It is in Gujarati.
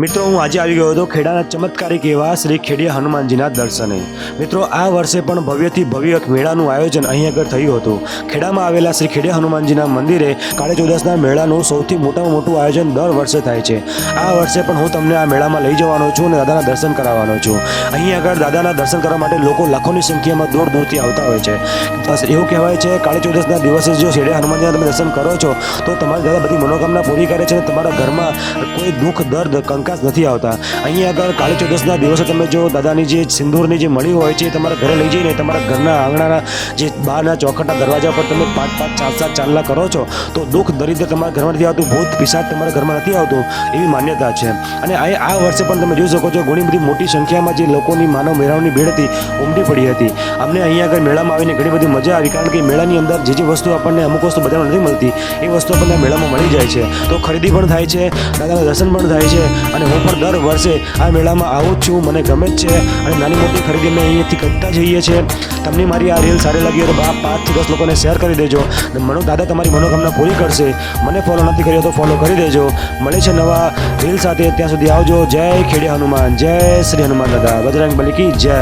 મિત્રો, હું આજે આવી ગયો હતો ખેડાના ચમત્કારિક એવા શ્રી ખેડિયા હનુમાનજીના દર્શને. મિત્રો, આ વર્ષે પણ ભવ્યથી ભવ્ય મેળાનું આયોજન અહીં આગળ થયું હતું. ખેડામાં આવેલા શ્રી ખેડિયા હનુમાનજીના મંદિરે કાળી ચૌદસના મેળાનું સૌથી મોટામાં મોટું આયોજન દર વર્ષે થાય છે. આ વર્ષે પણ હું તમને આ મેળામાં લઈ જવાનો છું અને દાદાના દર્શન કરાવવાનો છું. અહીં આગળ દાદાના દર્શન કરવા માટે લોકો લાખોની સંખ્યામાં દૂર દૂરથી આવતા હોય છે. બસ એવું કહેવાય છે, કાળી ચૌદસના દિવસે જો ખેડિયા હનુમાનજીના તમે દર્શન કરો છો, તો તમારી દાદા બધી મનોકામના પૂરી કરે છે અને તમારા ઘરમાં કોઈ દુઃખ, દર્દ કંકાસ નથી આવતા. અહીંયા આગળ કાળી ચૌદસના દિવસે તમે જો દાદાની જે સિંદૂરની જે મણી હોય છે તમારા ઘરે લઈ જઈને તમારા ઘરના આંગણાના જે બહારના ચોખટના દરવાજા પર તમે પાંચ પાંચ ચાર સાત ચાંદલા કરો છો, તો દુઃખ દરિદ્ર તમારા ઘરમાં નથી આવતું, ભૂત પિશાચ તમારા ઘરમાં નથી આવતું એવી માન્યતા છે. અને આ વર્ષે પણ તમે જોઈ શકો છો ઘણી બધી મોટી સંખ્યામાં જે લોકોની માનવ મેળાવની ભીડ હતી, ઉમટી પડી હતી. અમને અહીંયા આગળ મેળામાં આવીને ઘણી બધી મજા આવી, કારણ કે મેળાની અંદર જે જે વસ્તુ આપણને અમુક વસ્તુ બજારમાં નથી મળતી, એ વસ્તુ આપણને મેળામાં મળી જાય છે. તો ખરીદી પણ થાય છે, દાદાના દર્શન પણ થાય છે અને હું પણ દર વર્ષે આ મેળામાં આવું જ છું. મને ગમે જ છે. અને નાની મોટી ખરીદી મેં અહીંયાથી કરતા જઈએ છીએ. તમને મારી આ રીલ સારી લાગી હોય તો બા પાંચથી દસ લોકોને શેર કરી દેજો. અને મનો દાદા તમારી મનોકામના પૂરી કરશે. મને ફોલો નથી કર્યો તો ફોલો કરી દેજો. મળે છે નવા રીલ સાથે. ત્યાં સુધી આવજો. જય ખેડિયા હનુમાન. જય શ્રી હનુમાન દાદા. બજરંગ બલી કી જય.